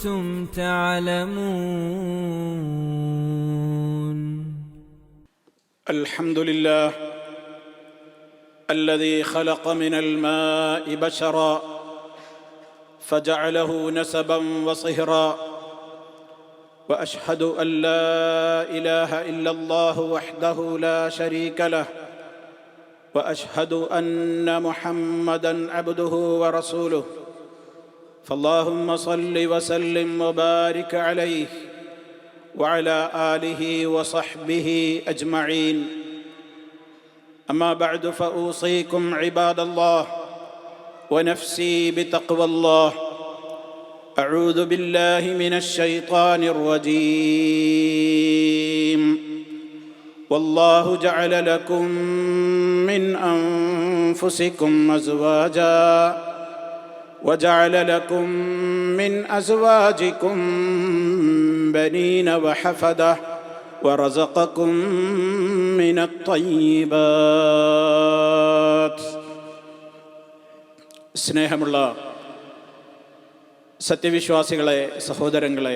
كنتم تعلمون. الحمد لله الذي خلق من الماء بشرا فجعله نسبا وصهرا وأشهد أن لا إله إلا الله وحده لا شريك له وأشهد أن محمدا عبده ورسوله فاللهم صل وسلم وبارك عليه وعلى آله وصحبه أجمعين. أما بعد فأوصيكم عباد الله ونفسي بتقوى الله. أعوذ بالله من الشيطان الرجيم. والله جعل لكم من أنفسكم أزواجا وجعل لكم من ازواجكم بنين وحفده ورزقكم من الطيبات സ്നേഹമുള്ള സത്യവിശ്വാസികളെ സഹോദരങ്ങളെ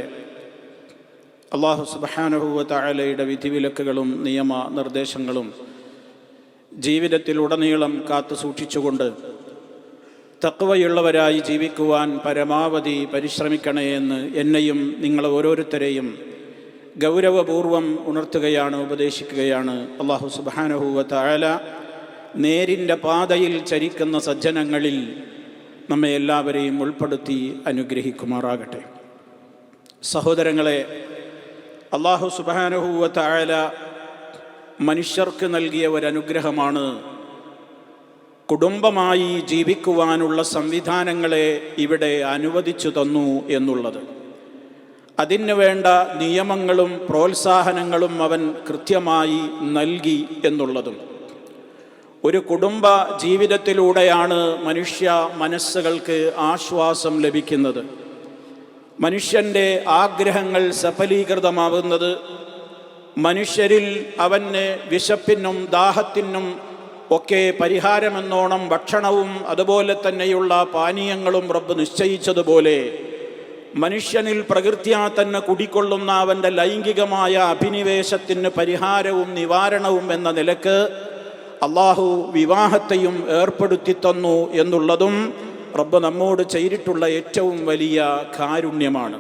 അള്ളാഹു സുബാനുഭൂവ താഴലയുടെ വിധിവിലക്കുകളും നിയമ നിർദ്ദേശങ്ങളും ജീവിതത്തിലുടനീളം കാത്തു സൂക്ഷിച്ചുകൊണ്ട് തക്കവയുള്ളവരായി ജീവിക്കുവാൻ പരമാവധി പരിശ്രമിക്കണേ എന്ന് എന്നെയും നിങ്ങൾ ഓരോരുത്തരെയും ഗൗരവപൂർവം ഉണർത്തുകയാണ് ഉപദേശിക്കുകയാണ്. അള്ളാഹു സുബാനഹുവ താഴല നേരിന്റെ പാതയിൽ ചരിക്കുന്ന സജ്ജനങ്ങളിൽ നമ്മെ എല്ലാവരെയും ഉൾപ്പെടുത്തി അനുഗ്രഹിക്കുമാറാകട്ടെ. സഹോദരങ്ങളെ അള്ളാഹു സുബാനഹുവ താഴല മനുഷ്യർക്ക് നൽകിയ ഒരനുഗ്രഹമാണ് കുടുംബമായി ജീവിക്കുവാനുള്ള സംവിധാനങ്ങളെ ഇവിടെ അനുവദിച്ചു തന്നു എന്നുള്ളത്. അതിന് വേണ്ട നിയമങ്ങളും പ്രോത്സാഹനങ്ങളും അവൻ കൃത്യമായി നൽകി എന്നുള്ളതും. ഒരു കുടുംബ ജീവിതത്തിലൂടെയാണ് മനുഷ്യ മനസ്സുകൾക്ക് ആശ്വാസം ലഭിക്കുന്നത്. മനുഷ്യന്റെ ആഗ്രഹങ്ങൾ സഫലീകൃതമാവുന്നത്. മനുഷ്യരിൽ അവന് വിശപ്പിനും ദാഹത്തിനും ഒക്കെ പരിഹാരമെന്നോണം ഭക്ഷണവും അതുപോലെ തന്നെയുള്ള പാനീയങ്ങളും റബ്ബ് നിശ്ചയിച്ചതുപോലെ മനുഷ്യനിൽ പ്രകൃത്യാ തന്നെ കുടിക്കൊള്ളുന്ന അവന്റെ ലൈംഗികമായ അഭിനിവേശത്തിന് പരിഹാരവും നിവാരണവും എന്ന നിലയ്ക്ക് അള്ളാഹു വിവാഹത്തെയും ഏർപ്പെടുത്തി തന്നു എന്നുള്ളതും റബ്ബ് നമ്മോട് ചെയ്തിട്ടുള്ള ഏറ്റവും വലിയ കാരുണ്യമാണ്.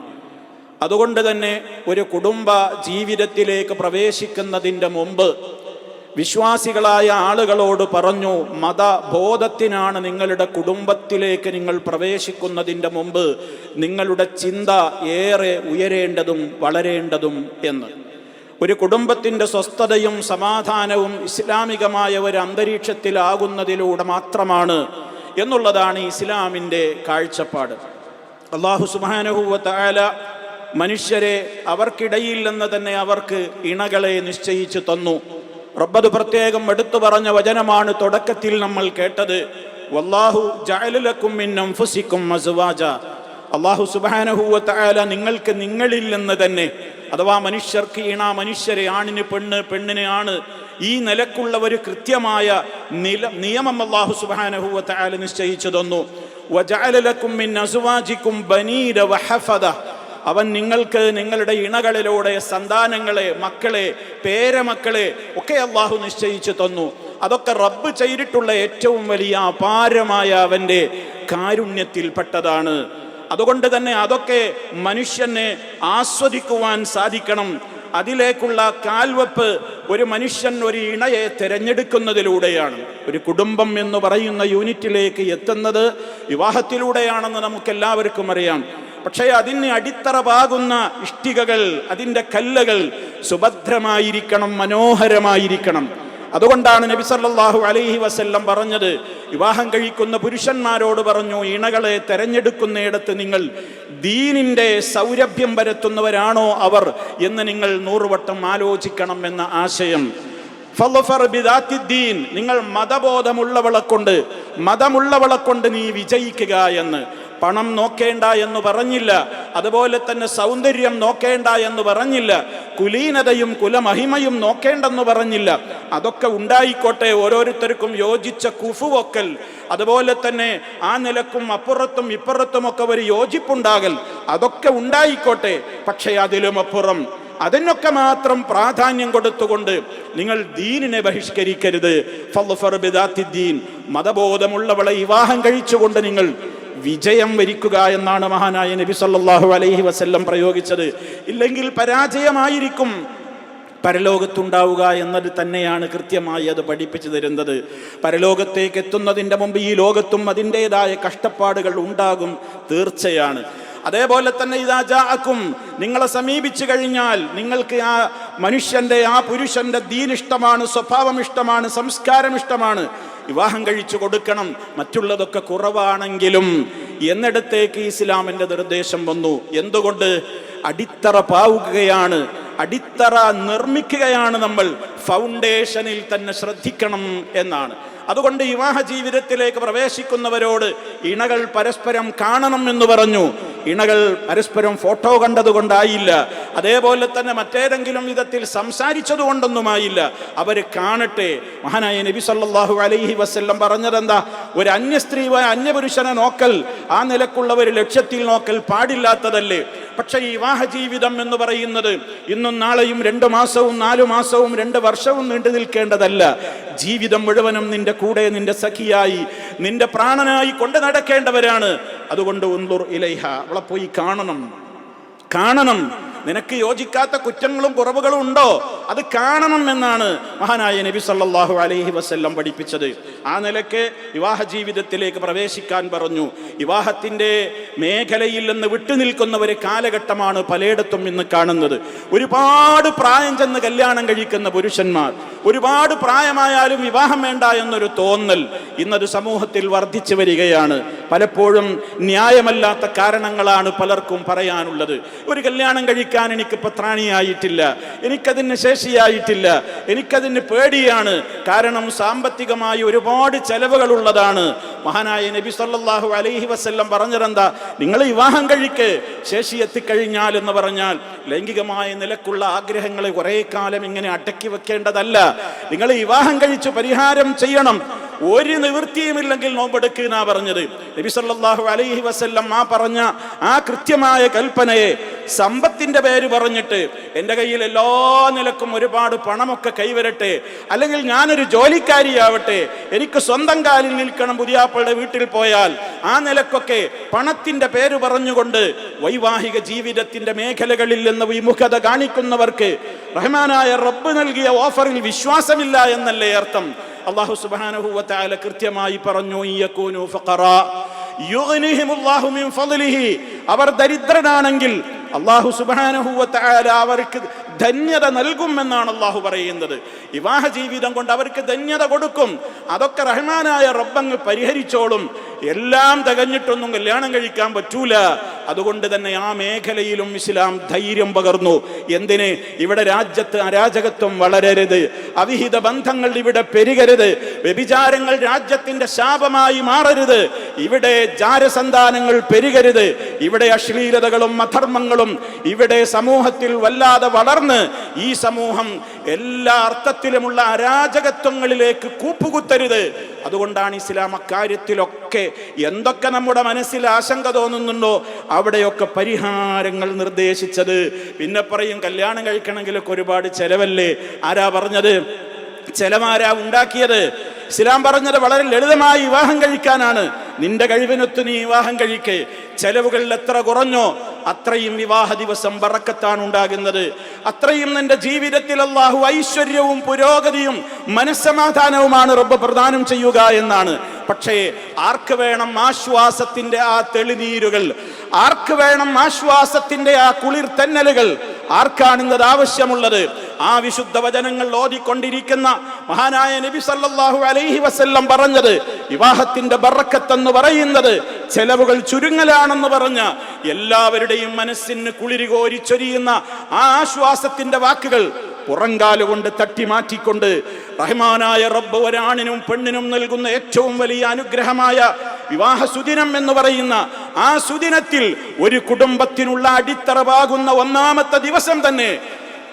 അതുകൊണ്ട് തന്നെ ഒരു കുടുംബ ജീവിതത്തിലേക്ക് പ്രവേശിക്കുന്നതിന്റെ മുമ്പ് വിശ്വാസികളായ ആളുകളോട് പറഞ്ഞു മതബോധത്തിനാണ് നിങ്ങളുടെ കുടുംബത്തിലേക്ക് നിങ്ങൾ പ്രവേശിക്കുന്നതിന്റെ മുമ്പ് നിങ്ങളുടെ ചിന്ത ഏറെ ഉയരേണ്ടതും വളരേണ്ടതും എന്ന്. ഒരു കുടുംബത്തിന്റെ സ്വസ്ഥതയും സമാധാനവും ഇസ്ലാമികമായ ഒരു അന്തരീക്ഷത്തിലാകുന്നതിലൂടെ മാത്രമാണ് എന്നുള്ളതാണ് ഇസ്ലാമിന്റെ കാഴ്ചപ്പാട്. അള്ളാഹു സുബാനഹുവല മനുഷ്യരെ അവർക്കിടയിൽ നിന്ന് തന്നെ അവർക്ക് ഇണകളെ നിശ്ചയിച്ചു തന്നു. റബ്ബത് പ്രത്യേകം എടുത്തു പറഞ്ഞ വചനമാണ് തുടക്കത്തിൽ നമ്മൾ കേട്ടത്. വല്ലാഹു മിൻ അള്ളാഹു സുബാനഹുവല നിങ്ങൾക്ക് നിങ്ങളിൽ നിന്ന് തന്നെ അഥവാ മനുഷ്യർക്ക് ഇണ മനുഷ്യരെ ആണിന് പെണ്ണ് പെണ്ണിന് ആണ് ഈ നിലക്കുള്ള ഒരു കൃത്യമായ നില നിയമം അള്ളാഹു സുബാനഹുല നിശ്ചയിച്ചു തന്നു. വജഅലലക്കും മിൻ വഹഫദ അവൻ നിങ്ങൾക്ക് നിങ്ങളുടെ ഇണകളിലൂടെ സന്താനങ്ങളെ മക്കളെ പേരമക്കളെ ഒക്കെ അള്ളാഹു നിശ്ചയിച്ചു തന്നു. അതൊക്കെ റബ്ബ് ചെയ്തിട്ടുള്ള ഏറ്റവും വലിയ അപാരമായ അവന്റെ കാരുണ്യത്തിൽപ്പെട്ടതാണ്. അതുകൊണ്ട് തന്നെ അതൊക്കെ മനുഷ്യനെ ആസ്വദിക്കുവാൻ സാധിക്കണം. അതിലേക്കുള്ള കാൽവെപ്പ് ഒരു മനുഷ്യൻ ഒരു ഇണയെ തിരഞ്ഞെടുക്കുന്നതിലൂടെയാണ്. ഒരു കുടുംബം എന്ന് പറയുന്ന യൂണിറ്റിലേക്ക് എത്തുന്നത് വിവാഹത്തിലൂടെയാണെന്ന് നമുക്കെല്ലാവർക്കും അറിയാം. പക്ഷേ അതിന് അടിത്തറ പാകുന്ന ഇഷ്ടികകൾ അതിന്റെ കല്ലകൾ സുഭദ്രമായിരിക്കണം മനോഹരമായിരിക്കണം. അതുകൊണ്ടാണ് നബി സല്ലാഹു അലൈഹി വസല്ലം പറഞ്ഞത് വിവാഹം കഴിക്കുന്ന പുരുഷന്മാരോട് പറഞ്ഞു ഇണകളെ തെരഞ്ഞെടുക്കുന്നിടത്ത് നിങ്ങൾ ദീനിന്റെ സൗരഭ്യം പരത്തുന്നവരാണോ അവർ? എന്ന് നിങ്ങൾ നൂറുവട്ടം ആലോചിക്കണം എന്ന ആശയം. നിങ്ങൾ മതബോധമുള്ളവളെ കൊണ്ട് മതമുള്ളവളെ കൊണ്ട് നീ വിജയിക്കുക എന്ന്. പണം നോക്കേണ്ട എന്ന് പറഞ്ഞില്ല. അതുപോലെ തന്നെ സൗന്ദര്യം നോക്കേണ്ട എന്ന് പറഞ്ഞില്ല. കുലീനതയും കുലമഹിമയും നോക്കേണ്ടെന്ന് പറഞ്ഞില്ല. അതൊക്കെ ഉണ്ടായിക്കോട്ടെ. ഓരോരുത്തർക്കും യോജിച്ച കുഫുവൊക്കൽ. അതുപോലെ തന്നെ ആ നിലക്കും അപ്പുറത്തും ഇപ്പുറത്തുമൊക്കെ ഒരു യോജിപ്പുണ്ടാകൽ. അതൊക്കെ ഉണ്ടായിക്കോട്ടെ. പക്ഷേ അതിലും അപ്പുറം അതിനൊക്കെ മാത്രം പ്രാധാന്യം കൊടുത്തുകൊണ്ട് നിങ്ങൾ ദീനിനെ ബഹിഷ്കരിക്കരുത്. ദീൻ. മതബോധമുള്ളവളെ വിവാഹം കഴിച്ചുകൊണ്ട് നിങ്ങൾ വിജയം വരിക്കുക എന്നാണ് മഹാനായ നബി സല്ലാഹു അലൈഹി വസല്ലം പ്രയോഗിച്ചത്. ഇല്ലെങ്കിൽ പരാജയമായിരിക്കും പരലോകത്തുണ്ടാവുക എന്നത് തന്നെയാണ് കൃത്യമായി അത് പഠിപ്പിച്ചു തരുന്നത്. പരലോകത്തേക്ക് എത്തുന്നതിന്റെ മുമ്പ് ഈ ലോകത്തും അതിന്റെതായ കഷ്ടപ്പാടുകൾ ഉണ്ടാകും തീർച്ചയാണ്. അതേപോലെ തന്നെ ഇതാജാക്കും നിങ്ങളെ സമീപിച്ചു കഴിഞ്ഞാൽ നിങ്ങൾക്ക് ആ മനുഷ്യന്റെ ആ പുരുഷന്റെ ദീനിഷ്ടമാണ് സ്വഭാവം ഇഷ്ടമാണ് സംസ്കാരം ഇഷ്ടമാണ് വിവാഹം കഴിച്ചു കൊടുക്കണം. മറ്റുള്ളതൊക്കെ കുറവാണെങ്കിലും എന്നിടത്തേക്ക് ഇസ്ലാമിന്റെ നിർദ്ദേശം വന്നു. എന്തുകൊണ്ട്? അടിത്തറ പാവുകയാണ്. അടിത്തറ നിർമ്മിക്കുകയാണ് നമ്മൾ. ഫൗണ്ടേഷനിൽ തന്നെ ശ്രദ്ധിക്കണം എന്നാണ്. അതുകൊണ്ട് വിവാഹ ജീവിതത്തിലേക്ക് പ്രവേശിക്കുന്നവരോട് ഇണകൾ പരസ്പരം കാണണം എന്ന് പറഞ്ഞു. ഇണകൾ പരസ്പരം ഫോട്ടോ കണ്ടതുകൊണ്ടായില്ല. അതേപോലെ തന്നെ മറ്റേതെങ്കിലും വിധത്തിൽ സംസാരിച്ചത് കൊണ്ടൊന്നുമായില്ല അവർ കാണട്ടെ. മഹാനായ നബി സല്ലാഹു അലൈഹി വസ്ല്ലം പറഞ്ഞതെന്താ? ഒരു അന്യ സ്ത്രീ അന്യപുരുഷനെ നോക്കൽ ആ നിലക്കുള്ള ഒരു ലക്ഷ്യത്തിൽ നോക്കൽ പാടില്ലാത്തതല്ലേ? പക്ഷെ ഈ വിവാഹ ജീവിതം എന്ന് പറയുന്നത് ഇന്നും നാളെയും രണ്ട് മാസവും നാലു മാസവും രണ്ട് വർഷവും നീണ്ടു നിൽക്കേണ്ടതല്ല. ജീവിതം മുഴുവനും നിന്റെ കൂടെ നിന്റെ സഖിയായി നിന്റെ പ്രാണനായി കൊണ്ട് നടക്കേണ്ടവരാണ്. അതുകൊണ്ട് ഉന്തുർ ഇലൈഹ അവളെ പോയി കാണണം. കാണണം. നിനക്ക് യോജിക്കാത്ത കുറ്റങ്ങളും കുറവുകളും ഉണ്ടോ? അത് കാണണം എന്നാണ് മഹാനായ നബി സല്ലാഹു അലൈഹി വസല്ലം പഠിപ്പിച്ചത്. ആ നിലയ്ക്ക് വിവാഹ ജീവിതത്തിലേക്ക് പ്രവേശിക്കാൻ പറഞ്ഞു. വിവാഹത്തിന്റെ മേഖലയിൽ നിന്ന് വിട്ടുനിൽക്കുന്ന ഒരു കാലഘട്ടമാണ് പലയിടത്തും ഇന്ന് കാണുന്നത്. ഒരുപാട് പ്രായം ചെന്ന് കല്യാണം കഴിക്കുന്ന പുരുഷന്മാർ ഒരുപാട് പ്രായമായാലും വിവാഹം വേണ്ട എന്നൊരു തോന്നൽ ഇന്നത് സമൂഹത്തിൽ വർദ്ധിച്ചു വരികയാണ്. പലപ്പോഴും ന്യായമല്ലാത്ത കാരണങ്ങളാണ് പലർക്കും പറയാനുള്ളത്. ഒരു കല്യാണം കഴിക്കാൻ എനിക്ക് പത്രാണിയായിട്ടില്ല എനിക്കതിന് ശേഷിയായിട്ടില്ല എനിക്കതിന് പേടിയാണ്. കാരണം സാമ്പത്തികമായി ഒരുപാട് ചെലവുകൾ ഉള്ളതാണ് മഹാനായ നബി സല്ലാഹു അലൈഹി വസ്ല്ലം പറഞ്ഞതെന്താ? നിങ്ങൾ വിവാഹം കഴിക്ക് ശേഷി എത്തിക്കഴിഞ്ഞാൽ എന്ന് പറഞ്ഞാൽ ലൈംഗികമായ നിലക്കുള്ള ആഗ്രഹങ്ങളെ കുറേ കാലം ഇങ്ങനെ അടക്കി വെക്കേണ്ടതല്ല. നിങ്ങൾ വിവാഹം കഴിച്ച് പരിഹാരം ചെയ്യണം. ഒരു നിവൃത്തിയുമില്ലെങ്കിൽ എന്നാ പറഞ്ഞത്. നബി സല്ലല്ലാഹു അലൈഹി വസല്ലം ആ പറഞ്ഞ ആ കൃത്യമായ കൽപ്പനയെ സമ്പത്തിന്റെ പേര് പറഞ്ഞിട്ട് എന്റെ കയ്യിൽ എല്ലാ നിലക്കും ഒരുപാട് പണമൊക്കെ കൈവരട്ടെ അല്ലെങ്കിൽ ഞാനൊരു ജോലിക്കാരിയാവട്ടെ എനിക്ക് സ്വന്തം കാലിൽ നിൽക്കണം പുതിയാപ്പളുടെ വീട്ടിൽ പോയാൽ ആ നിലക്കൊക്കെ പണത്തിന്റെ പേര് പറഞ്ഞുകൊണ്ട് വൈവാഹിക ജീവിതത്തിന്റെ മേഖലകളിൽ നിന്ന് വിമുഖത കാണിക്കുന്നവർക്ക് റഹ്മാനായ റബ്ബ് നൽകിയ ഓഫറിൽ വിശ്വാസമില്ല എന്നല്ലേ അർത്ഥം. അള്ളാഹു സുബ്ഹാനഹു വതആല കൃത്യമായി പറഞ്ഞു മിൻ ഫളിഹി അവർ ദരിദ്രനാണെങ്കിൽ അള്ളാഹു സുബ്ഹാനഹു വതആല അവർക്ക് ധന്യത നൽകുമെന്നാണ് അള്ളാഹു പറയുന്നത്. വിവാഹ ജീവിതം കൊണ്ട് അവർക്ക് ധന്യത കൊടുക്കും. അതൊക്കെ റഹ്മാനായ റബ്ബങ്ങ് പരിഹരിച്ചോളും. എല്ലാം തികഞ്ഞിട്ടൊന്നും കല്യാണം കഴിക്കാൻ പറ്റൂല. അതുകൊണ്ട് തന്നെ ആ മേഖലയിലും ഇസ്ലാം ധൈര്യം പകർന്നു. എന്തിന്? ഇവിടെ രാജ്യത്ത് അരാജകത്വം വളരരുത്. അവിഹിത ബന്ധങ്ങൾ ഇവിടെ പെരുകരുത്. വ്യഭിചാരങ്ങൾ രാജ്യത്തിന്റെ ശാപമായി മാറരുത്. ഇവിടെ ജാരസന്താനങ്ങൾ പെരുകരുത്. ഇവിടെ അശ്ലീലതകളും അധർമ്മങ്ങളും ഇവിടെ സമൂഹത്തിൽ വല്ലാതെ വളർന്ന് ഈ സമൂഹം എല്ലാ അർത്ഥത്തിലുമുള്ള അരാജകത്വങ്ങളിലേക്ക് കൂപ്പുകുത്തരുത്. അതുകൊണ്ടാണ് ഇസ്ലാം അക്കാര്യത്തിലൊക്കെ എന്തൊക്കെ നമ്മുടെ മനസ്സിൽ ആശങ്ക തോന്നുന്നുണ്ടോ അവിടെയൊക്കെ പരിഹാരങ്ങൾ നിർദ്ദേശിച്ചത്. പിന്നെ പറയും കല്യാണം കഴിക്കണമെങ്കിലൊക്കെ ഒരുപാട് ചെലവല്ലേ? ആരാ പറഞ്ഞത്? ചെലവാരാ ഉണ്ടാക്കിയത്? ഇസ്ലാം പറഞ്ഞത് വളരെ ലളിതമായി വിവാഹം കഴിക്കാനാണ്. നിന്റെ കഴിവിനൊത്ത് നീ വിവാഹം കഴിക്ക്. ചെലവുകളിൽ എത്ര കുറഞ്ഞോ അത്രയും വിവാഹ ദിവസം ബറക്കത്താണ് ഉണ്ടാകുന്നത്. അത്രയും നിന്റെ ജീവിതത്തിൽ അള്ളാഹു ഐശ്വര്യവും പുരോഗതിയും മനസ്സമാധാനവുമാണ് റബ്ബ് പ്രദാനം ചെയ്യുക എന്നാണ്. പക്ഷേ ആർക്ക് വേണം ആശ്വാസത്തിന്റെ ആ തെളിനീരുകൾ? ആർക്ക് വേണം ആശ്വാസത്തിന്റെ ആ കുളിർ തെന്നലുകൾ? ആർക്കാണ് ഇന്നത് ആവശ്യമുള്ളത്? ആ വിശുദ്ധ വചനങ്ങൾ ഓതിക്കൊണ്ടിരിക്കുന്ന മഹാനായ നബി സല്ലാഹു അലൈഹി വസ്ല്ലം പറഞ്ഞത് വിവാഹത്തിന്റെ ബറക്കത്തെന്ന് പറയുന്നത് ചെലവുകൾ ചുരുങ്ങലാണെന്ന് പറഞ്ഞ എല്ലാവരുടെയും മനസ്സിന് കുളിരി കോരിച്ചൊരിയുന്ന ആ ആശ്വാസത്തിന്റെ വാക്കുകൾ പുറങ്കാലുകൊണ്ട് തട്ടി മാറ്റിക്കൊണ്ട് റഹ്മാനായ റബ്ബ് ഒരാണിനും പെണ്ണിനും നൽകുന്ന ഏറ്റവും വലിയ അനുഗ്രഹമായ വിവാഹ സുദിനം എന്ന് പറയുന്ന ആ സുദിനത്തിൽ ഒരു കുടുംബത്തിനുള്ള അടിത്തറവാകുന്ന ഒന്നാമത്തെ ദിവസം തന്നെ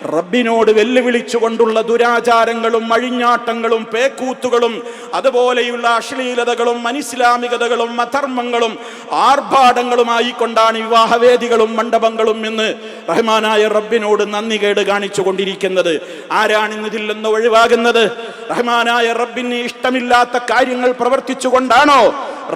റബ്ബിനോട് വെല്ലുവിളിച്ചുകൊണ്ടുള്ള ദുരാചാരങ്ങളും അഴിഞ്ഞാട്ടങ്ങളും പേക്കൂത്തുകളും അതുപോലെയുള്ള അശ്ലീലതകളും അനിസ്ലാമികതകളും അധർമ്മങ്ങളും ആർഭാടങ്ങളുമായിക്കൊണ്ടാണ് വിവാഹവേദികളും മണ്ഡപങ്ങളും എന്ന് റഹ്മാനായ റബ്ബിനോട് നന്ദി കേട് കാണിച്ചു കൊണ്ടിരിക്കുന്നത് ആരാണ് ഇന്ന് ഇതിൽ നിന്ന് ഒഴിവാകുന്നത്? റഹ്മാനായ റബ്ബിന് ഇഷ്ടമില്ലാത്ത കാര്യങ്ങൾ പ്രവർത്തിച്ചുകൊണ്ടാണോ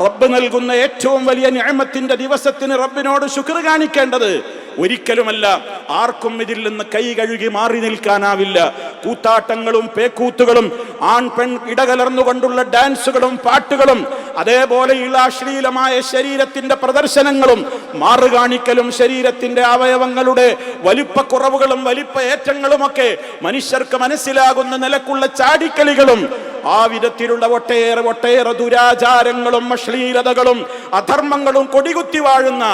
റബ്ബ് നൽകുന്ന ഏറ്റവും വലിയ ന്യായമത്തിന്റെ ദിവസത്തിന് റബ്ബിനോട് ശുക്ർ കാണിക്കേണ്ടത്? ഒരിക്കലുമല്ല ആർക്കും ഇതിൽ നിന്ന് കൈ കഴുകി മാറി നിൽക്കാനാവില്ല. കൂത്താട്ടങ്ങളും പേക്കൂത്തുകളും ആൺ പെൺ ഇടകലർന്നുകൊണ്ടുള്ള ഡാൻസുകളും പാട്ടുകളും അതേപോലെയുള്ള അശ്ലീലമായ ശരീരത്തിന്റെ പ്രദർശനങ്ങളും മാറുകാണിക്കലും ശരീരത്തിന്റെ അവയവങ്ങളുടെ വലിപ്പക്കുറവുകളും വലിപ്പ ഏറ്റങ്ങളുമൊക്കെ മനുഷ്യർക്ക് മനസ്സിലാകുന്ന നിലക്കുള്ള ചാടിക്കളികളും ആ വിധത്തിലുള്ള ഒട്ടേറെ ഒട്ടേറെ ദുരാചാരങ്ങളും അശ്ലീലതകളും അധർമ്മങ്ങളും കൊടികുത്തി വാഴുന്ന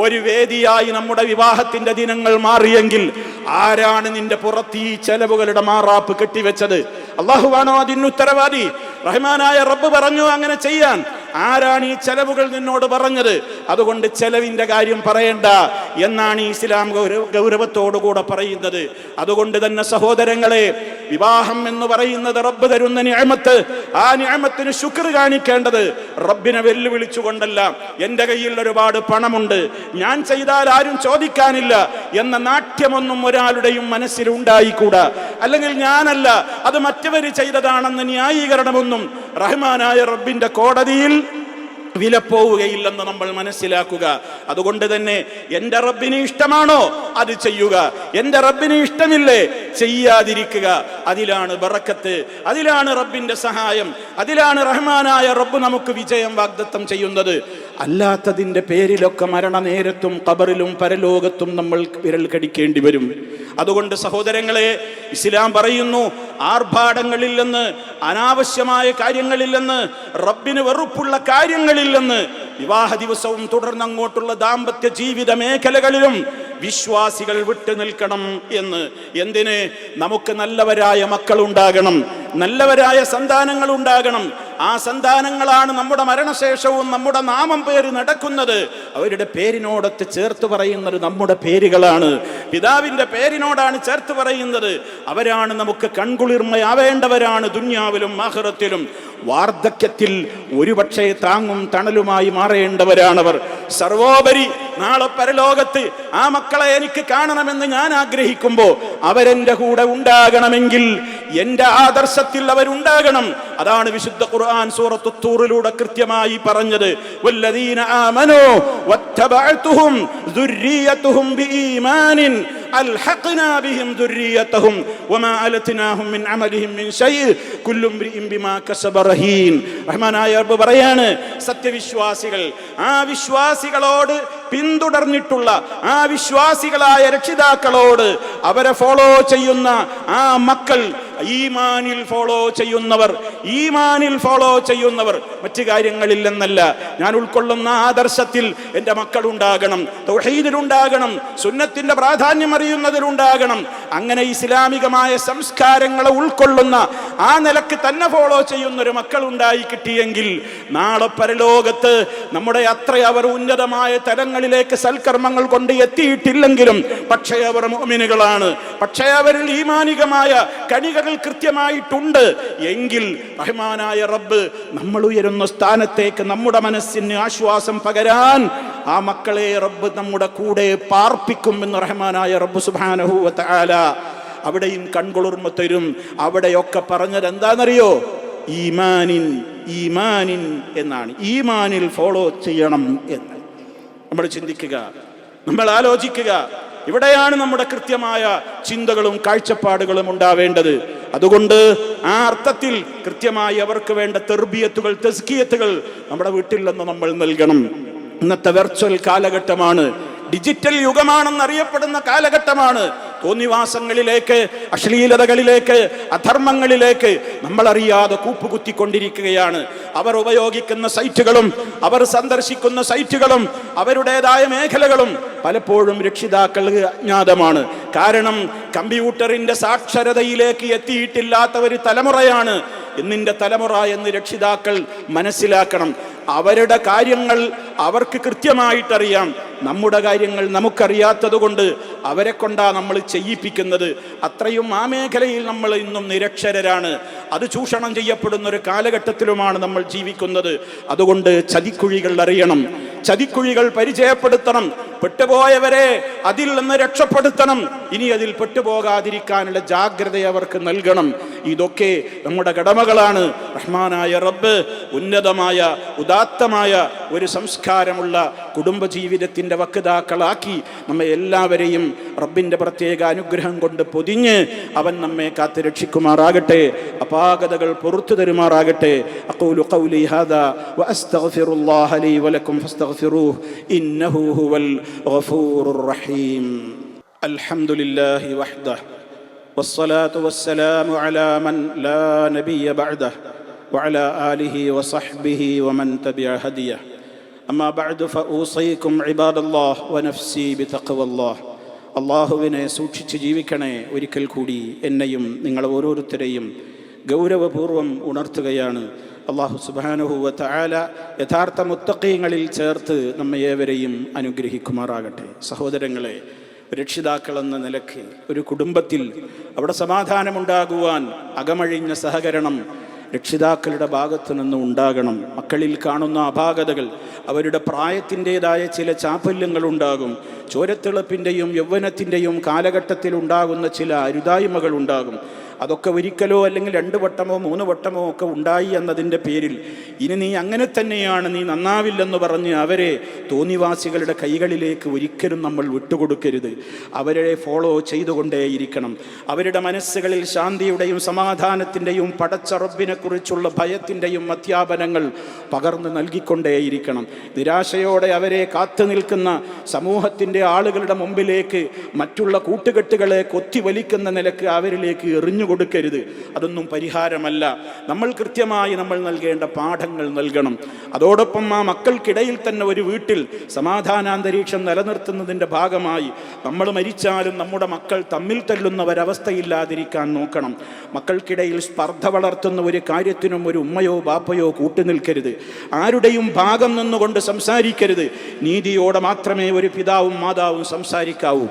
ഒരു വേദിയായി നമ്മുടെ വിവാഹത്തിന്റെ ദിനങ്ങൾ മാറിയെങ്കിൽ ആരാണ് നിന്റെ പുറത്ത് ഈ ചെലവുകളുടെ മാറാപ്പ് കെട്ടിവെച്ചത്? അള്ളാഹുവാണോ അതിന് ഉത്തരവാദി? റഹ്മാനായ റബ്ബ് പറഞ്ഞു അങ്ങനെ ചെയ്യാൻ. ആരാണ് ഈ ചെലവുകൾ നിന്നോട് പറഞ്ഞത്? അതുകൊണ്ട് ചെലവിന്റെ കാര്യം പറയണ്ട എന്നാണ് ഈ ഇസ്ലാം ഗൗരവ ഗൗരവത്തോടുകൂടെ പറയുന്നത്. അതുകൊണ്ട് തന്നെ സഹോദരങ്ങളെ വിവാഹം എന്ന് പറയുന്നത് റബ്ബ് തരുന്ന ഞാമത്ത് ആ ഞാമത്തിന് ശുക്ർ കാണിക്കേണ്ടത് റബ്ബിനെ വെല്ലുവിളിച്ചുകൊണ്ടല്ല. എന്റെ കയ്യിൽ ഒരുപാട് പണമുണ്ട്. ഞാൻ ചെയ്താൽ ആരും ചോദിക്കാനില്ല എന്ന നാട്യമൊന്നും ഒരാളുടെയും മനസ്സിൽ ഉണ്ടായിക്കൂടാ. അല്ലെങ്കിൽ ഞാനല്ല അത് മറ്റവര് ചെയ്തതാണെന്ന് ന്യായീകരണമൊന്നും റഹ്മാനായ റബ്ബിന്റെ കോടതിയിൽ വില പോവുകയില്ലെന്ന് നമ്മൾ മനസ്സിലാക്കുക. അതുകൊണ്ട് തന്നെ എന്റെ റബ്ബിന് ഇഷ്ടമാണോ അത് ചെയ്യുക. എന്റെ റബ്ബിന് ഇഷ്ടമില്ലേ ചെയ്യാതിരിക്കുക. അതിലാണ് ബറക്കത്ത് അതിലാണ് റബ്ബിന്റെ സഹായം അതിലാണ് റഹ്മാനായ റബ്ബ് നമുക്ക് വിജയം വാഗ്ദത്തം ചെയ്യുന്നത്. അല്ലാത്തതിന്റെ പേരിലൊക്കെ മരണനേരത്തും കബറിലും പരലോകത്തും നമ്മൾ വിരൽ കടിക്കേണ്ടി വരും. അതുകൊണ്ട് സഹോദരങ്ങളെ ഇസ്ലാം പറയുന്നു ആർഭാടങ്ങളിൽ നിന്ന് അനാവശ്യമായ കാര്യങ്ങളില്ലെന്ന് റബ്ബിന് വെറുപ്പുള്ള കാര്യങ്ങളില്ലെന്ന് വിവാഹ ദിവസവും തുടർന്ന് അങ്ങോട്ടുള്ള ദാമ്പത്യ ജീവിത മേഖലകളിലും വിശ്വാസികൾ വിട്ടു നിൽക്കണം എന്ന്. എന്തിന്? നമുക്ക് നല്ലവരായ മക്കളുണ്ടാകണം നല്ലവരായ സന്താനങ്ങൾ ഉണ്ടാകണം ആ സന്താനങ്ങളാണ് നമ്മുടെ മരണശേഷവും നമ്മുടെ നാമം പേര് നടക്കുന്നത്. അവരുടെ പേരിനോടൊത്ത് ചേർത്ത് പറയുന്നത് നമ്മുടെ പേരുകളാണ്. പിതാവിന്റെ പേരിനോടാണ് ചേർത്ത് പറയുന്നത്. അവരാണ് നമുക്ക് കൺകുളിർമയാവേണ്ടവരാണ് ദുന്യാവിലും ആഹ്റത്തിലും. വാർദ്ധക്യത്തിൽ ഒരുപക്ഷെ താങ്ങും തണലുമായി മാറേണ്ടവരാണവർ. സർവോപരി നാളെ പരലോകത്ത് ആ മക്കളെ എനിക്ക് കാണണമെന്ന് ഞാൻ ആഗ്രഹിക്കുമ്പോൾ അവരെന്റെ കൂടെ ഉണ്ടാകണമെങ്കിൽ എന്റെ ആദർശത്തിൽ അവരുണ്ടാകണം. അതാണ് വിശുദ്ധ ഖുർആൻ. സൂറത്ത് തൂറിലൂടെ കൃത്യമായി പറഞ്ഞത് വല്ലദീന ആമനൂ വത്തബഅതുഹും ദുർരിയതുഹും ബിഈമാനിൻ അൽഹഖ്നാ ബിഹിം ദുർരിയതുഹും വമാ അലത്നാഹും മിൻ അമലിഹിം മിൻ ശൈഇ കുല്ലു ഇംറിഇൻ ബിമാ കസബ റഹീൻ. റഹ്മാനായ റബ്ബ് പറയാണ് സത്യവിശ്വാസികൾ ആ വിശ്വാസികളോട് പിന്തുടർന്നിട്ടുള്ള ആ വിശ്വാസികളായ രക്ഷിതാക്കളോട് അവരെ ഫോളോ ചെയ്യുന്ന ആ മക്കൾ ഈമാനിൽ ഫോളോ ചെയ്യുന്നവർ ഈമാനിൽ ഫോളോ ചെയ്യുന്നവർ മറ്റു കാര്യങ്ങളില്ലെന്നല്ല. ഞാൻ ഉൾക്കൊള്ളുന്ന ആദർശത്തിൽ എന്റെ മക്കൾ ഉണ്ടാകണം തൗഹീദിലുണ്ടാകണം സുന്നത്തിന്റെ പ്രാധാന്യം അറിയുന്നതിലുണ്ടാകണം. അങ്ങനെ ഇസ്ലാമികമായ സംസ്കാരങ്ങളെ ഉൾക്കൊള്ളുന്ന ആ നിലയ്ക്ക് തന്നെ ഫോളോ ചെയ്യുന്ന ഒരു മക്കൾ ഉണ്ടായി കിട്ടിയെങ്കിൽ നാളെ പരലോകത്ത് നമ്മുടെ അത്ര അവർ ഉന്നതമായ തലങ്ങളിലേക്ക് സൽക്കർമ്മങ്ങൾ കൊണ്ട് എത്തിയിട്ടില്ലെങ്കിലും പക്ഷേ അവർ മോമിനുകളാണ് പക്ഷേ അവരിൽ ഈമാനികമായ കണികകൾ കൃത്യമായിട്ടുണ്ട്. എങ്കിൽ റഹ്മാനായ റബ്ബ് നമ്മൾ ഉയരുന്ന സ്ഥാനത്തേക്ക് നമ്മുടെ മനസ്സിന് ആശ്വാസം പകരാൻ ആ മക്കളെ റബ്ബ് നമ്മുടെ കൂടെ പാർപ്പിക്കും എന്ന് റഹ്മാനായ റബ്ബ് സുബാനഹുവ ആല അവിടെയും കൺകുളിർമ തരും. അവിടെയൊക്കെ പറഞ്ഞത് എന്താണെന്നറിയോ? ഈമാനിൻ ഈമാനിൻ എന്നാണ്. ഈമാനിൽ ഫോളോ ചെയ്യണം എന്ന്. നമ്മൾ ചിന്തിക്കുക നമ്മൾ ആലോചിക്കുക. ഇവിടെയാണ് നമ്മുടെ കൃത്യമായ ചിന്തകളും കാഴ്ചപ്പാടുകളും ഉണ്ടാവേണ്ടത്. അതുകൊണ്ട് ആ അർത്ഥത്തിൽ കൃത്യമായി അവർക്ക് വേണ്ട തെർബിയത്തുകൾ തെസ്കിയത്തുകൾ നമ്മുടെ വീട്ടിൽ നിന്ന് നമ്മൾ നൽകണം. ഇന്നത്തെ വെർച്വൽ കാലഘട്ടമാണ്. ഡിജിറ്റൽ യുഗമാണെന്ന് അറിയപ്പെടുന്ന കാലഘട്ടമാണ്. തോന്നിവാസങ്ങളിലേക്ക് അശ്ലീലതകളിലേക്ക് അധർമ്മങ്ങളിലേക്ക് നമ്മളറിയാതെ കൂപ്പുകുത്തിക്കൊണ്ടിരിക്കുകയാണ്. അവർ ഉപയോഗിക്കുന്ന സൈറ്റുകളും അവർ സന്ദർശിക്കുന്ന സൈറ്റുകളും അവരുടേതായ മേഖലകളും പലപ്പോഴും രക്ഷിതാക്കൾ അജ്ഞാതമാണ്. കാരണം കമ്പ്യൂട്ടറിന്റെ സാക്ഷരതയിലേക്ക് എത്തിയിട്ടില്ലാത്ത ഒരു തലമുറയാണ് ഇന്നിന്റെ തലമുറ എന്ന് രക്ഷിതാക്കൾ മനസ്സിലാക്കണം. അവരുടെ കാര്യങ്ങൾ അവർക്ക് കൃത്യമായിട്ടറിയാം. നമ്മുടെ കാര്യങ്ങൾ നമുക്കറിയാത്തത് കൊണ്ട് അവരെ കൊണ്ടാ നമ്മൾ ചെയ്യിപ്പിക്കുന്നത്. അത്രയും ആ മേഖലയിൽ നമ്മൾ ഇന്നും നിരക്ഷരരാണ്. അത് ചൂഷണം ചെയ്യപ്പെടുന്ന ഒരു കാലഘട്ടത്തിലുമാണ് നമ്മൾ ജീവിക്കുന്നത്. അതുകൊണ്ട് ചതിക്കുഴികൾ അറിയണം. ചതിക്കുഴികൾ പരിചയപ്പെടുത്തണം. പെട്ടുപോയവരെ അതിൽ നിന്ന് രക്ഷപ്പെടുത്തണം. ഇനി അതിൽ പെട്ടുപോകാതിരിക്കാനുള്ള ജാഗ്രത അവർക്ക് നൽകണം. ഇതൊക്കെ നമ്മുടെ കടമകളാണ്. റഹ്മാനായ റബ്ബ് ഉന്നതമായ ഉദാത്തമായ ഒരു സംസ്കാരമുള്ള കുടുംബജീവിതത്തിൻ്റെ വക്താക്കളാക്കി നമ്മെ എല്ലാവരെയും റബ്ബിൻ്റെ പ്രത്യേക അനുഗ്രഹം കൊണ്ട് പൊതിഞ്ഞ് അവൻ നമ്മെ കാത്ത് രക്ഷിക്കുമാറാകട്ടെ അപാകതകൾ പുറത്തു തരുമാറാകട്ടെ അഖൂലു ഖൗലി ഹാദാ വഅസ്തഗ്ഫിറുല്ലാഹ ലീ വലക്കും ഫസ്തഗ്ഫിറൂഹ് ഇന്നഹു ഹുവൽ ഗഫൂറുർ റഹീം അൽഹംദുലില്ലാഹി വഹ്ദഹ് والصلاة والسلام على من لا نبي بعده وعلى آله وصحبه ومن تبع هديه أما بعد فأوصيكم عباد الله ونفسي بتقوى الله അള്ളാഹുവിനെ സൂക്ഷിച്ച് ജീവിക്കണേ ഒരിക്കൽ കൂടി എന്നെയും നിങ്ങൾ ഓരോരുത്തരെയും ഗൗരവപൂർവം ഉണർത്തുകയാണ് അള്ളാഹു സുബാനുഹുവ താല യഥാർത്ഥ മുത്തക്കയങ്ങളിൽ ചേർത്ത് നമ്മെ ഏവരെയും അനുഗ്രഹിക്കുമാറാകട്ടെ സഹോദരങ്ങളെ രക്ഷിതാക്കൾ എന്ന നിലയ്ക്ക് ഒരു കുടുംബത്തിൽ അവിടെ സമാധാനമുണ്ടാകുവാൻ അകമഴിഞ്ഞ സഹകരണം രക്ഷിതാക്കളുടെ ഭാഗത്തു നിന്ന് ഉണ്ടാകണം. മക്കളിൽ കാണുന്ന അപാകതകൾ അവരുടെ പ്രായത്തിന്റെതായ ചില ചാഫല്യങ്ങൾ ഉണ്ടാകും. ചോരത്തിളപ്പിന്റെയും യൗവനത്തിന്റെയും കാലഘട്ടത്തിൽ ഉണ്ടാകുന്ന ചില അരുതായ്മകൾ ഉണ്ടാകും. അതൊക്കെ ഒരിക്കലോ അല്ലെങ്കിൽ രണ്ട് വട്ടമോ മൂന്ന് വട്ടമോ ഒക്കെ ഉണ്ടായി എന്നതിന്റെ പേരിൽ ഇനി നീ അങ്ങനെ തന്നെയാണ് നീ നന്നാവില്ലെന്ന് പറഞ്ഞ് അവരെ തോന്നിവാസികളുടെ കൈകളിലേക്ക് ഒരിക്കലും നമ്മൾ വിട്ടുകൊടുക്കരുത്. അവരെ ഫോളോ ചെയ്തുകൊണ്ടേയിരിക്കണം. അവരുടെ മനസ്സുകളിൽ ശാന്തിയുടെയും സമാധാനത്തിന്റെയും പടച്ചറബിനെ കുറിച്ചുള്ള ഭയത്തിന്റെയും അധ്യാപനങ്ങൾ പകർന്നു നൽകിക്കൊണ്ടേയിരിക്കണം. നിരാശയോടെ അവരെ കാത്തു നിൽക്കുന്ന സമൂഹത്തിന്റെ ആളുകളുടെ മുമ്പിലേക്ക് മറ്റുള്ള കൂട്ടുകെട്ടുകളെ കൊത്തിവലിക്കുന്ന നിലയ്ക്ക് അവരിലേക്ക് എറിഞ്ഞു കൊടുക്കരുത്. അതൊന്നും പരിഹാരമല്ല. നമ്മൾ കൃത്യമായി നമ്മൾ നൽകേണ്ട പാഠങ്ങൾ നൽകണം. അതോടൊപ്പം ആ മക്കൾക്കിടയിൽ തന്നെ ഒരു വീട്ടിൽ സമാധാനാന്തരീക്ഷം നിലനിർത്തുന്നതിന്റെ ഭാഗമായി നമ്മൾ മരിച്ചാലും നമ്മുടെ മക്കൾ തമ്മിൽ തല്ലുന്ന ഒരവസ്ഥയില്ലാതിരിക്കാൻ നോക്കണം. മക്കൾക്കിടയിൽ സ്പർദ്ധ വളർത്തുന്ന ഒരു കാര്യത്തിനും ഒരു ഉമ്മയോ ബാപ്പയോ കൂട്ടുനിൽക്കരുത് ആരുടെയും ഭാഗം നിന്നുകൊണ്ട് സംസാരിക്കരുത്. നീതിയോടെ മാത്രമേ ഒരു പിതാവും മാതാവും സംസാരിക്കാവൂ.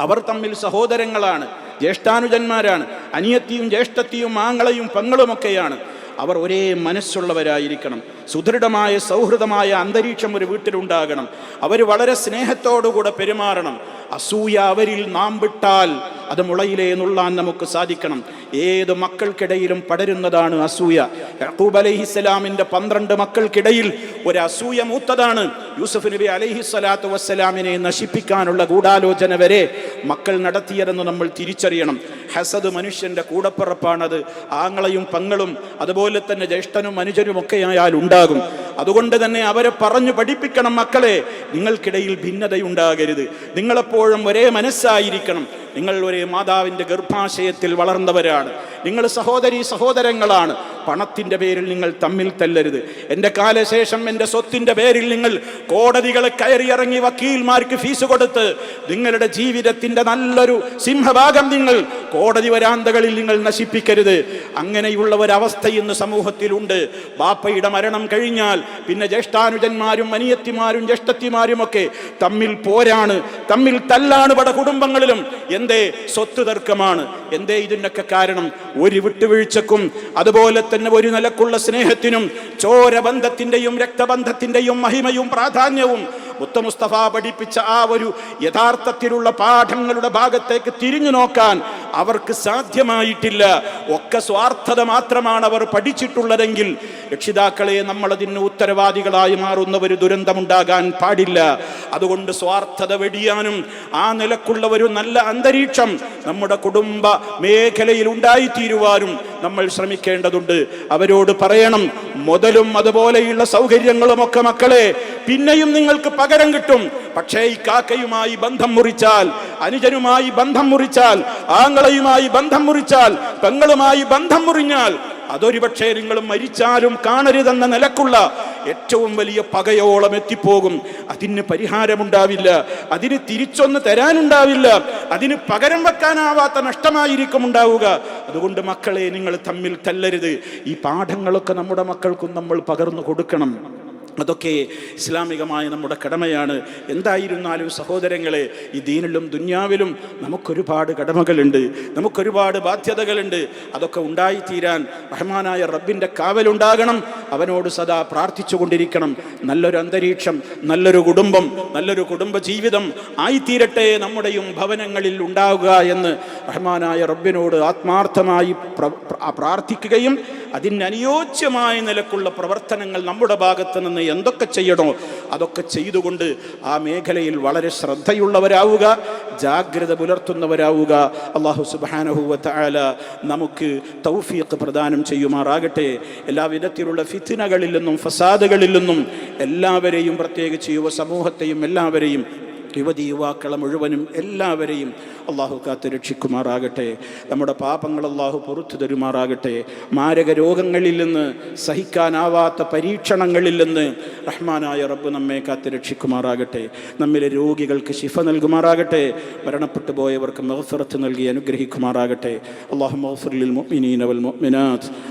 അവർ തമ്മിൽ സഹോദരങ്ങളാണ്. ജ്യേഷ്ഠാനുജന്മാരാണ്. അനിയത്തിയും ജ്യേഷ്ഠത്തിയും ആങ്ങളയും പെങ്ങളുമൊക്കെയാണ്. അവർ ഒരേ മനസ്സുള്ളവരായിരിക്കണം. സുദൃഢമായ സൗഹൃദമായ അന്തരീക്ഷം ഒരു വീട്ടിലുണ്ടാകണം. അവർ വളരെ സ്നേഹത്തോടുകൂടെ പെരുമാറണം. അസൂയ അവരിൽ നാം വിട്ടാൽ അത് മുളയിലേ നുള്ളാൻ നമുക്ക് സാധിക്കണം. ഏത് മക്കൾക്കിടയിലും പടരുന്നതാണ് അസൂയ. യഹൂബ് അലൈഹിസ്സലാമിന്റെ പന്ത്രണ്ട് മക്കൾക്കിടയിൽ ഒരു അസൂയ മൂത്തതാണ്. യൂസുഫ് നബി അലൈഹി സ്വലാത്തു വസ്സലാമിനെ നശിപ്പിക്കാനുള്ള ഗൂഢാലോചന വരെ മക്കൾ നടത്തിയതെന്ന് നമ്മൾ തിരിച്ചറിയണം. ഹസദ് മനുഷ്യന്റെ കൂടപ്പിറപ്പാണത്. ആങ്ങളയും പങ്ങളും അതുപോലെ തന്നെ ജ്യേഷ്ഠനും അനുജനും ഒക്കെ ആയാൽ ഉണ്ടാകും. അതുകൊണ്ട് തന്നെ അവരെ പറഞ്ഞു പഠിപ്പിക്കണം മക്കളെ. നിങ്ങൾക്കിടയിൽ ഭിന്നതയുണ്ടാകരുത്. നിങ്ങളെപ്പോഴും ഒരേ മനസ്സായിരിക്കണം. നിങ്ങൾ ഒരേ മാതാവിന്റെ ഗർഭാശയത്തിൽ വളർന്നവരാണ്. നിങ്ങൾ സഹോദരി സഹോദരങ്ങളാണ്. പണത്തിന്റെ പേരിൽ നിങ്ങൾ തമ്മിൽ തല്ലരുത്. എന്റെ കാലശേഷം എന്റെ സ്വത്തിന്റെ പേരിൽ നിങ്ങൾ കോടതികളെ കയറിയിറങ്ങി വക്കീൽമാർക്ക് ഫീസ് കൊടുത്ത് നിങ്ങളുടെ ജീവിതത്തിന്റെ നല്ലൊരു സിംഹഭാഗം നിങ്ങൾ കോടതി വരാന്തകളിൽ നിങ്ങൾ നശിപ്പിക്കരുത്. അങ്ങനെയുള്ള ഒരവസ്ഥ ഇന്ന് സമൂഹത്തിലുണ്ട്. ബാപ്പയുടെ മരണം കഴിഞ്ഞാൽ പിന്നെ ജ്യേഷ്ഠാനുജന്മാരും അനിയത്തിമാരും ജ്യേഷ്ഠത്തിമാരും ഒക്കെ തമ്മിൽ പോരാണ് തമ്മിൽ തല്ലാണ് പല കുടുംബങ്ങളിലും. എന്തേ? സ്വത്ത് തർക്കമാണ്. എന്തേ ഇതിനൊക്കെ കാരണം? ഒരു വിട്ടുവീഴ്ചക്കും അതുപോലെ തന്നെ ഒരു നിലക്കുള്ള സ്നേഹത്തിനും ചോരബന്ധത്തിന്റെയും രക്തബന്ധത്തിന്റെയും മഹിമയും പ്രാധാന്യവും മുത്ത മുസ്തഫ പഠിപ്പിച്ച ആ ഒരു യഥാർത്ഥത്തിലുള്ള പാഠങ്ങളുടെ ഭാഗത്തേക്ക് തിരിഞ്ഞു നോക്കാൻ അവർക്ക് സാധ്യമായിട്ടില്ല. ഒക്കെ സ്വാർത്ഥത മാത്രമാണ് അവർ പഠിച്ചിട്ടുള്ളതെങ്കിൽ രക്ഷിതാക്കളെ നമ്മളതിന് ഉത്തരവാദികളായി മാറുന്ന ഒരു ദുരന്തമുണ്ടാകാൻ പാടില്ല. അതുകൊണ്ട് സ്വാർത്ഥത വെടിയാനും ആ നിലക്കുള്ള ഒരു നല്ല അന്തരീക്ഷം നമ്മുടെ കുടുംബ മേഖലയിൽ ഉണ്ടായിത്തീരുവാനും നമ്മൾ ശ്രമിക്കേണ്ടതുണ്ട്. അവരോട് പറയണം മുതലും അതുപോലെയുള്ള സൗകര്യങ്ങളും ഒക്കെ മക്കളെ പിന്നെയും നിങ്ങൾക്ക് പകരം കിട്ടും. പക്ഷേ ഈ കാക്കയുമായി ബന്ധം മുറിച്ചാൽ അനുജനുമായി ബന്ധം മുറിച്ചാൽ ആങ്ങളയുമായി ബന്ധം മുറിച്ചാൽ പെങ്ങളുമായി ബന്ധം മുറിഞ്ഞാൽ അതൊരു പക്ഷേ നിങ്ങൾ മരിച്ചാലും കാണരുതെന്ന നിലക്കുള്ള ഏറ്റവും വലിയ പകയോളം എത്തിപ്പോകും. അതിന് പരിഹാരമുണ്ടാവില്ല. അതിന് തിരിച്ചൊന്ന് തരാനുണ്ടാവില്ല. അതിന് പകരം വെക്കാനാവാത്ത നഷ്ടമായിരിക്കും ഉണ്ടാവുക. അതുകൊണ്ട് മക്കളെ നിങ്ങൾ തമ്മിൽ തല്ലരുത്. ഈ പാഠങ്ങളൊക്കെ നമ്മുടെ മക്കൾക്കും നമ്മൾ പകർന്നു കൊടുക്കണം. അതൊക്കെ ഇസ്ലാമികമായ നമ്മുടെ കടമയാണ്. എന്തായിരുന്നാലും സഹോദരങ്ങളെ ഈ ദീനിലും ദുന്യാവിലും നമുക്കൊരുപാട് കടമകളുണ്ട് നമുക്കൊരുപാട് ബാധ്യതകളുണ്ട്. അതൊക്കെ ഉണ്ടായിത്തീരാൻ റഹ്മാനായ റബ്ബിന്റെ കാവലുണ്ടാകണം. അവനോട് സദാ പ്രാർത്ഥിച്ചു കൊണ്ടിരിക്കണം നല്ലൊരു അന്തരീക്ഷം നല്ലൊരു കുടുംബം നല്ലൊരു കുടുംബ ജീവിതം ആയിത്തീരട്ടെ നമ്മുടെയും ഭവനങ്ങളിൽ ഉണ്ടാവുക എന്ന് റഹ്മാനായ റബ്ബിനോട് ആത്മാർത്ഥമായി പ്ര- പ്ര- പ്രാർത്ഥിക്കുകയും അതിനനുയോജ്യമായ നിലക്കുള്ള പ്രവർത്തനങ്ങൾ നമ്മുടെ ഭാഗത്ത് നിന്ന് എന്തൊക്കെ ചെയ്യണോ അതൊക്കെ ചെയ്തുകൊണ്ട് ആ മേഖലയിൽ വളരെ ശ്രദ്ധയുള്ളവരാവുക ജാഗ്രത പുലർത്തുന്നവരാവുക. അള്ളാഹു സുബാനഹുല നമുക്ക് തൗഫീഖ് പ്രദാനം ചെയ്യുമാറാകട്ടെ. എല്ലാ വിധത്തിലുള്ള ഫിത്തിനകളിൽ നിന്നും ഫസാദുകളിൽ നിന്നും എല്ലാവരെയും പ്രത്യേകിച്ച് യുവ സമൂഹത്തെയും എല്ലാവരെയും യുവതി യുവാക്കളെ മുഴുവനും എല്ലാവരെയും അള്ളാഹു കാത്ത് രക്ഷിക്കുമാറാകട്ടെ. നമ്മുടെ പാപങ്ങൾ അള്ളാഹു പുറത്തു തരുമാറാകട്ടെ. മാരക രോഗങ്ങളിൽ നിന്ന് സഹിക്കാനാവാത്ത പരീക്ഷണങ്ങളിൽ നിന്ന് റഹ്മാനായ റബ്ബ് നമ്മെ കാത്ത് രക്ഷിക്കുമാറാകട്ടെ. നമ്മിലെ രോഗികൾക്ക് ശിഫ നൽകുമാറാകട്ടെ. മരണപ്പെട്ടു പോയവർക്ക് മഹഫറത്ത് നൽകി അനുഗ്രഹിക്കുമാറാകട്ടെ. അള്ളാഹു മഹസറിൽ മുഅ്മിനീന വൽ മുഅ്മിനാത്ത്.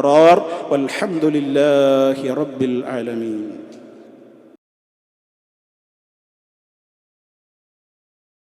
الأبرار والحمد لله رب العالمين.